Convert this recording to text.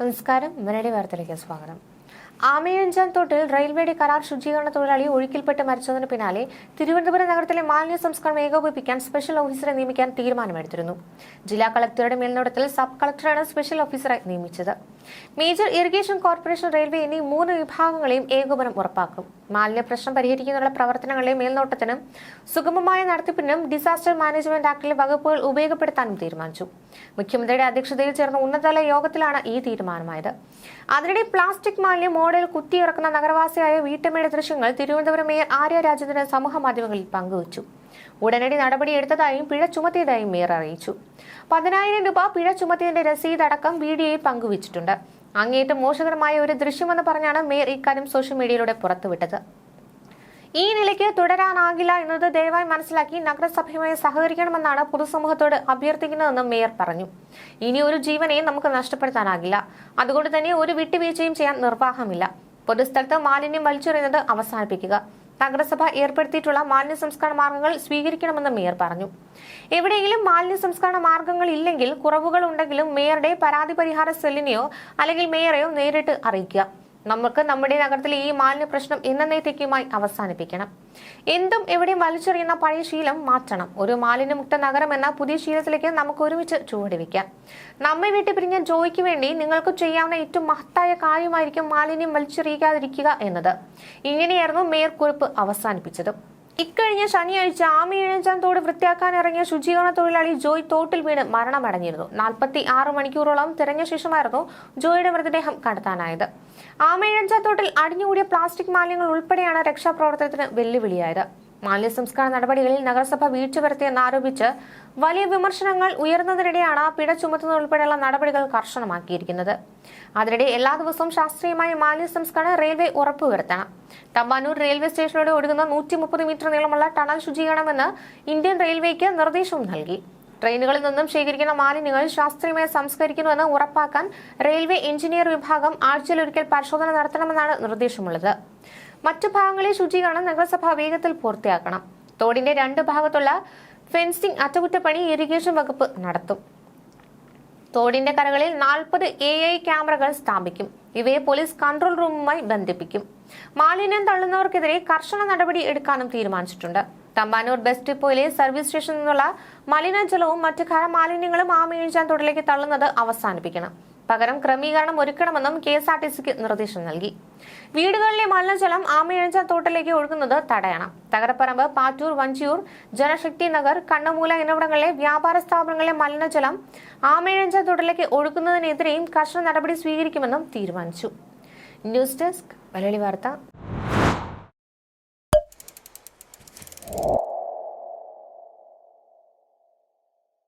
നമസ്കാരം. മുന്നണി വാർത്തയിലേക്ക് സ്വാഗതം. ആമയഞ്ചാൻ തോട്ടിൽ റെയിൽവേയുടെ കരാർ ശുചീകരണ തൊഴിലാളി ഒഴുക്കിൽപ്പെട്ട് മരിച്ചതിന് പിന്നാലെ തിരുവനന്തപുരം നഗരത്തിലെ മാലിന്യ സംസ്കരണം ഏകോപിപ്പിക്കാൻ സ്പെഷ്യൽ ഓഫീസറെ നിയമിക്കാൻ തീരുമാനമെടുത്തിരുന്നു. ജില്ലാ കളക്ടറുടെ മേൽനോട്ടത്തിൽ സബ് കളക്ടറാണ് സ്പെഷ്യൽ ഓഫീസറെ നിയമിച്ചത്. മേജർ ഇറിഗേഷൻ കോർപ്പറേഷൻ റെയിൽവേ എന്നീ മൂന്ന് വിഭാഗങ്ങളെയും ഏകോപനം ഉറപ്പാക്കും. മാലിന്യ പ്രശ്നം പരിഹരിക്കുന്നതിനുള്ള പ്രവർത്തനങ്ങളുടെ മേൽനോട്ടത്തിനും സുഗമമായ നടത്തിപ്പിനും ഡിസാസ്റ്റർ മാനേജ്മെന്റ് ആക്ടിലെ വകുപ്പുകൾ ഉപയോഗപ്പെടുത്താനും തീരുമാനിച്ചു. മുഖ്യമന്ത്രിയുടെ അധ്യക്ഷതയിൽ ചേർന്ന ഉന്നതതല യോഗത്തിലാണ് ഈ തീരുമാനമായത്. അതിനിടെ പ്ലാസ്റ്റിക് മാലിന്യം മോഡൽ കുത്തിയിറക്കുന്ന നഗരവാസിയായ വീട്ടമ്മയുടെ ദൃശ്യങ്ങൾ തിരുവനന്തപുരം മേയർ ആര്യ രാജേന്ദ്രൻ സമൂഹ മാധ്യമങ്ങളിൽ പങ്കുവച്ചു. ഉടനടി നടപടിയെടുത്തതായും പിഴ ചുമത്തിയതായും മേയർ അറിയിച്ചു. പതിനായിരം രൂപ പിഴ ചുമത്തിയതിന്റെ രസീത് അടക്കം വീഡിയോയിൽ പങ്കുവച്ചിട്ടുണ്ട്. അങ്ങേറ്റം മോശകരമായ ഒരു ദൃശ്യമെന്ന് പറഞ്ഞാണ് മേയർ ഇക്കാര്യം സോഷ്യൽ മീഡിയയിലൂടെ പുറത്തുവിട്ടത്. ഈ നിലയ്ക്ക് തുടരാനാകില്ല എന്നത് ദയവായി മനസ്സിലാക്കി നഗരസഭയുമായി സഹകരിക്കണമെന്നാണ് പൊതുസമൂഹത്തോട് അഭ്യർത്ഥിക്കുന്നതെന്നും മേയർ പറഞ്ഞു. ഇനി ഒരു ജീവനെ നമുക്ക് നഷ്ടപ്പെടുത്താനാകില്ല. അതുകൊണ്ട് തന്നെ ഒരു വിട്ടുവീഴ്ചയും ചെയ്യാൻ നിർവാഹമില്ല. പൊതുസ്ഥലത്ത് മാലിന്യം വലിച്ചെറിയുന്നത് അവസാനിപ്പിക്കുക. നഗരസഭ ഏർപ്പെടുത്തിയിട്ടുള്ള മാലിന്യ സംസ്കരണ മാർഗങ്ങൾ സ്വീകരിക്കണമെന്ന് മേയർ പറഞ്ഞു. എവിടെയെങ്കിലും മാലിന്യ സംസ്കരണ മാർഗങ്ങൾ ഇല്ലെങ്കിൽ കുറവുകൾ ഉണ്ടെങ്കിലും മേയറുടെ പരാതി പരിഹാര സെല്ലിനെയോ അല്ലെങ്കിൽ മേയറെയോ നേരിട്ട് അറിയിക്കുക. നമുക്ക് നമ്മുടെ നഗരത്തിലെ ഈ മാലിന്യ പ്രശ്നം എന്നേത്തേക്കുമായി അവസാനിപ്പിക്കണം. എന്തും എവിടെയും വലിച്ചെറിയുന്ന പഴയ ശീലം മാറ്റണം. ഒരു മാലിന്യമുക്ത നഗരം എന്ന പുതിയ ശീലത്തിലേക്ക് നമുക്ക് ഒരുമിച്ച് ചുവടുവെക്കാം നമ്മെ വീട്ടിൽ പിരിഞ്ഞ ജോയിക്ക് വേണ്ടി നിങ്ങൾക്ക് ചെയ്യാവുന്ന ഏറ്റവും മഹത്തായ കാര്യമായിരിക്കും മാലിന്യം വലിച്ചെറിയിക്കാതിരിക്കുക എന്നത്. ഇങ്ങനെയായിരുന്നു മേയർ കുറിപ്പ് അവസാനിപ്പിച്ചത്. ഇക്കഴിഞ്ഞ ശനിയാഴ്ച ആമയിഴഞ്ചാൻ തോട് വൃത്തിയാക്കാൻ ഇറങ്ങിയ ശുചീകരണ തൊഴിലാളി ജോയ് തോട്ടിൽ വീണ് മരണമടഞ്ഞിരുന്നു. നാൽപ്പത്തി ആറ് മണിക്കൂറോളം തിരഞ്ഞ ശേഷമായിരുന്നു ജോയിയുടെ മൃതദേഹം കണ്ടെത്താനായത്. ആമയിഴഞ്ചാൻ തോട്ടിൽ അടിഞ്ഞുകൂടിയ പ്ലാസ്റ്റിക് മാലിന്യങ്ങൾ ഉൾപ്പെടെയാണ് രക്ഷാപ്രവർത്തനത്തിന് വെല്ലുവിളിയായത്. മാലിന്യ സംസ്കാര നടപടികളിൽ നഗരസഭ വീഴ്ച വരുത്തിയെന്ന് ആരോപിച്ച് വലിയ വിമർശനങ്ങൾ ഉയർന്നതിനിടെയാണ് പിഴ ചുമത്തുന്നത് ഉൾപ്പെടെയുള്ള നടപടികൾ കർശനമാക്കിയിരിക്കുന്നത്. അതിനിടെ എല്ലാ ദിവസവും ശാസ്ത്രീയമായ മാലിന്യ സംസ്കരണം റെയിൽവേ ഉറപ്പുവരുത്തണം. തമ്പാനൂർ റെയിൽവേ സ്റ്റേഷനിലൂടെ ഒഴുകുന്ന നൂറ്റി മീറ്റർ നീളമുള്ള ടണൽ ശുചീകരണമെന്ന് ഇന്ത്യൻ റെയിൽവേക്ക് നിർദ്ദേശവും നൽകി. ട്രെയിനുകളിൽ നിന്നും ശേഖരിക്കുന്ന മാലിന്യങ്ങൾ ശാസ്ത്രീയമായി സംസ്കരിക്കുന്നുവെന്ന് ഉറപ്പാക്കാൻ റെയിൽവേ എഞ്ചിനീയർ വിഭാഗം ആഴ്ചയിലൊരിക്കൽ പരിശോധന നടത്തണമെന്നാണ് നിർദ്ദേശമുള്ളത്. മറ്റു ഭാഗങ്ങളിലെ ശുചീകരണം നഗരസഭ വേഗത്തിൽ പൂർത്തിയാക്കണം. തോടിന്റെ രണ്ട് ഭാഗത്തുള്ള ഫെൻസിംഗ് അറ്റകുറ്റപ്പണി ഇറിഗേഷൻ വകുപ്പ് നടത്തും. തോടിന്റെ കരകളിൽ നാൽപ്പത് എ ഐ ക്യാമറകൾ സ്ഥാപിക്കും. ഇവയെ പോലീസ് കൺട്രോൾ റൂമുമായി ബന്ധിപ്പിക്കും. മാലിന്യം തള്ളുന്നവർക്കെതിരെ കർശന നടപടി എടുക്കാനും തീരുമാനിച്ചിട്ടുണ്ട്. തമ്പാനൂർ ബസ് ഡിപ്പോയിലെ സർവീസ് സ്റ്റേഷനിൽ നിന്നുള്ള മലിനജലവും മറ്റ് ഖരമാലിന്യങ്ങളും ആമയിഴാൻ തോട്ടിലേക്ക് തള്ളുന്നത് അവസാനിപ്പിക്കണം. പകരം ക്രമീകരണം ഒരുക്കണമെന്നും കെ എസ് ആർ ടി സിക്ക് നിർദ്ദേശം നൽകി. വീടുകളിലെ മലിനജലം ആമയഴഞ്ച തോട്ടിലേക്ക് ഒഴുകുന്നത് തടയണം. തകരപ്പറമ്പ് പാറ്റൂർ വഞ്ചിയൂർ ജനശക്തി നഗർ കണ്ണമൂല എന്നിവിടങ്ങളിലെ വ്യാപാര സ്ഥാപനങ്ങളിലെ മലിനജലം ആമയഴഞ്ച തോട്ടിലേക്ക് ഒഴുകുന്നതിനെതിരെയും കർശന നടപടി സ്വീകരിക്കുമെന്നും തീരുമാനിച്ചു. ന്യൂസ് ഡെസ്ക് മലയാളി വാർത്ത.